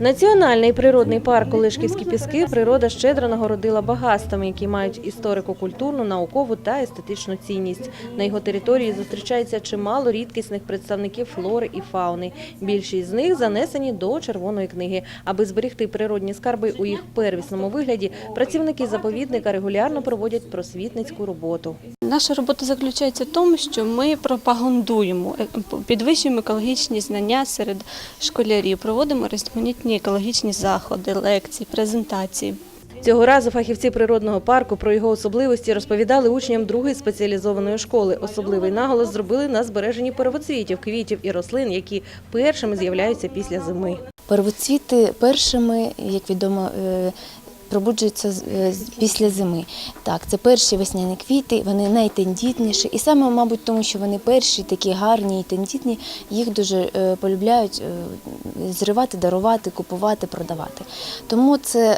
Національний природний парк Олешківські піски природа щедро нагородила багатствами, які мають історико-культурну, наукову та естетичну цінність. На його території зустрічається чимало рідкісних представників флори і фауни. Більшість з них занесені до червоної книги. Аби зберегти природні скарби у їх первісному вигляді, працівники заповідника регулярно проводять просвітницьку роботу. Наша робота заключається в тому, що ми пропагандуємо, е, підвищуємо екологічні знання серед школярів, проводимо різноманітні екологічні заходи, лекції, презентації. Цього разу фахівці природного парку про його особливості розповідали учням другої спеціалізованої школи. Особливий наголос зробили на збереженні первоцвітів, квітів і рослин, які першими з'являються після зими. Первоцвіти першими, як відомо, е, пробуджуються е, після зими. Так, це перші весняні квіти, вони найтендітніші. І саме, мабуть, тому що вони перші, такі гарні і тендітні, їх дуже е, полюбляють е, зривати, дарувати, купувати, продавати. Тому це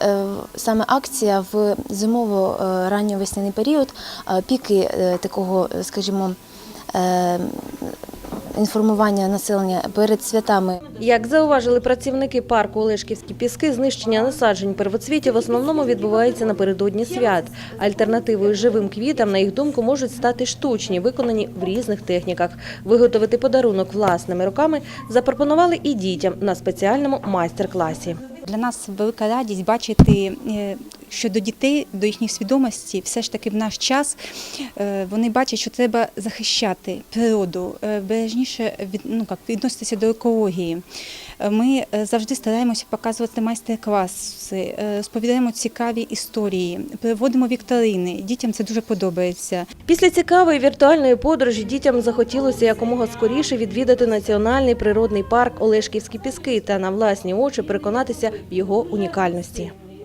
саме акція в зимово-ранньовесняний період, е, піки е, такого, скажімо, інформування населення перед святами Як зауважили працівники парку Олешківські піски, знищення насаджень первоцвітів в основному відбувається напередодні свят. Альтернативою живим квітам, на їх думку, можуть стати штучні, виконані в різних техніках. Виготовити подарунок власними руками запропонували і дітям на спеціальному майстер-класі. Для нас велика радість бачити, е, що до дітей, до їхніх свідомості, все ж таки в наш час е, вони бачать, що треба захищати природу, е, бережніше від, ну, як, відноситися до екології. Е, Ми завжди стараємося показувати майстер-класи, розповідаємо цікаві історії, проводимо вікторини. Дітям це дуже подобається. Після цікавої віртуальної подорожі дітям захотілося якомога скоріше відвідати національний природний парк Олешківські піски та на власні очі переконатися в його унікальності.